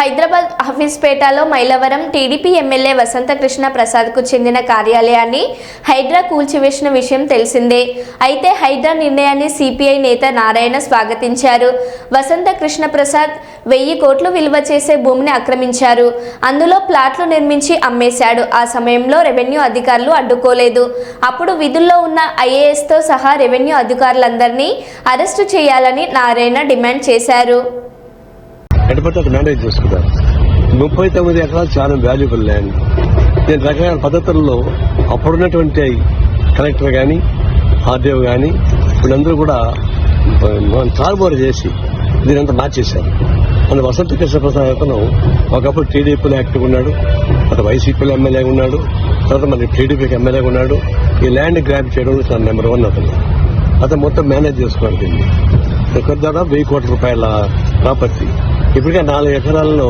హైదరాబాద్ హఫీజ్పేటలో Mylavaram TDP MLA Vasantha Krishna ప్రసాద్కు చెందిన కార్యాలయాన్ని హైడ్రా కూల్చివేసిన విషయం తెలిసిందే. అయితే హైడ్రా నిర్ణయాన్ని సిపిఐ నేత నారాయణ స్వాగతించారు. వసంత కృష్ణ ప్రసాద్ వెయ్యి కోట్లు విలువ చేసే భూమిని ఆక్రమించారు. అందులో ప్లాట్లు నిర్మించి అమ్మేశాడు. ఆ సమయంలో రెవెన్యూ అధికారులు అడ్డుకోలేదు. అప్పుడు విధుల్లో ఉన్న ఐఏఎస్తో సహా రెవెన్యూ అధికారులందరినీ అరెస్టు చేయాలని నారాయణ డిమాండ్ చేశారు. ఎటుపట్టి ఒక మేనేజ్ చేసుకున్నారు ముప్పై తొమ్మిది ఎకరాలు చాలా వాల్యుబుల్ ల్యాండ్ నేను రకరకాల పద్ధతుల్లో అప్పుడున్నటువంటి కలెక్టర్ కానీ ఆర్డీఓ కానీ వీళ్ళందరూ కూడా తారుబోరు చేసి దీనంతా మార్చేశారు. మన వసంత కృష్ణ ప్రసాద్ అతను ఒకప్పుడు టీడీపీలో యాక్టివ్ ఉన్నాడు తర్వాత వైసీపీలో ఎమ్మెల్యే ఉన్నాడు తర్వాత మన టీడీపీకి ఎమ్మెల్యే ఉన్నాడు. ఈ ల్యాండ్ గ్రాప్ చేయడంలో చాలా నెంబర్ వన్ అతను. అతను మొత్తం మేనేజ్ చేసుకున్నాడు దీన్ని. ఒక దాదాపు వెయ్యి కోట్ల రూపాయల ప్రాపర్టీ ఇప్పటికే నాలుగు ఎకరాల్లో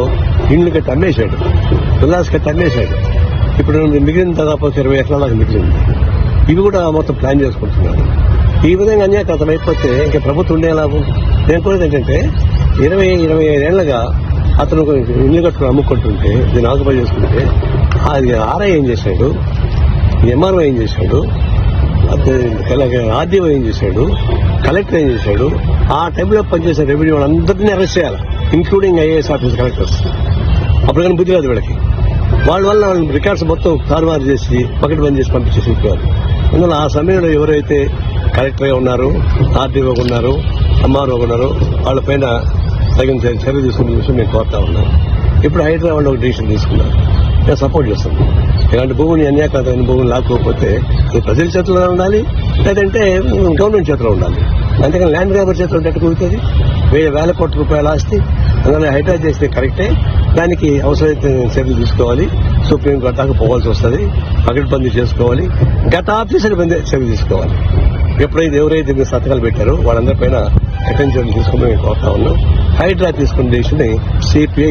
ఇండ్లు కట్టి అమ్మేశాడు. విల్లాస్ కట్టి అమ్మేశాడు. ఇప్పుడు మిగిలిన దాదాపు ఇరవై ఎకరాలకు మిగిలింది. ఇవి కూడా మొత్తం ప్లాన్ చేసుకుంటున్నారు ఈ విధంగా అన్యాకృతం అయిపోతే ఇంకా ప్రభుత్వం ఉండే లాభం నేను కోరేది ఏంటంటే ఇరవై ఇరవై ఐదేళ్ళుగా అతను ఇల్లు కట్టుకుని అమ్ముకుంటుంటే దీన్ని ఆకుపై చేసుకుంటే అది ఆర్ఐ ఏం చేశాడు? ఎంఆర్ఓ ఏం చేశాడు? ఆర్డీఓ ఏం చేశాడు? కలెక్టర్ ఏం చేశాడు? ఆ టైంలో పనిచేసే రెవెన్యూ వాళ్ళందరినీ అరెస్ట్ చేయాలి. ఇంక్లూడింగ్ ఐఏఎస్ ఆఫీస్ కలెక్టర్స్ అప్పుడు కానీ బుద్ధి రాదు వీళ్ళకి. వాళ్ళ వల్ల వాళ్ళ రికార్డ్స్ మొత్తం తారుమారు చేసి పకెట్ బంద్ చేసి పంపించేసి ఉంటారు అందువల్ల ఆ సమయంలో ఎవరైతే కలెక్టర్గా ఉన్నారు ఆర్డీఓ ఉన్నారు ఎంఆర్ఓ ఉన్నారు వాళ్ళ పైన తగిన చర్య తీసుకునే విషయం నేను కోరుతా ఉన్నాను ఇప్పుడు హైదరాబాద్ ఒక డిసిషన్ తీసుకున్నారు. నేను సపోర్ట్ చేస్తాను ఇలాంటి భూమిని అన్యాకరమైన భూమిని లాక్కోకపోతే ఇది ప్రజల చేతిలో ఉండాలి లేదంటే గవర్నమెంట్ చేతిలో ఉండాలి. అంతేకాని ల్యాండ్ గ్రాబర్ చేతిలో ఉంటే కుదురుతుంది? వెయ్యి వేల కోట్ల రూపాయల ఆస్తి దాన్ని హైడ్రాజ్ చేస్తే కరెక్టే. దానికి అవసరమైతే చర్యలు తీసుకోవాలి. సుప్రీంకోర్టు దాకా పోవాల్సి వస్తుంది. పకడ్బందీ చేసుకోవాలి. గత ఆఫీసర్ బందీ చర్యలు తీసుకోవాలి. ఎప్పుడైతే ఎవరైతే మీరు సంతకాలు పెట్టారో వాళ్ళందరిపైన కఠిన చర్యలు తీసుకుని మేము కోరుతా ఉన్నాం. హైడ్రా తీసుకున్న డిసిషన్ సిపిఐ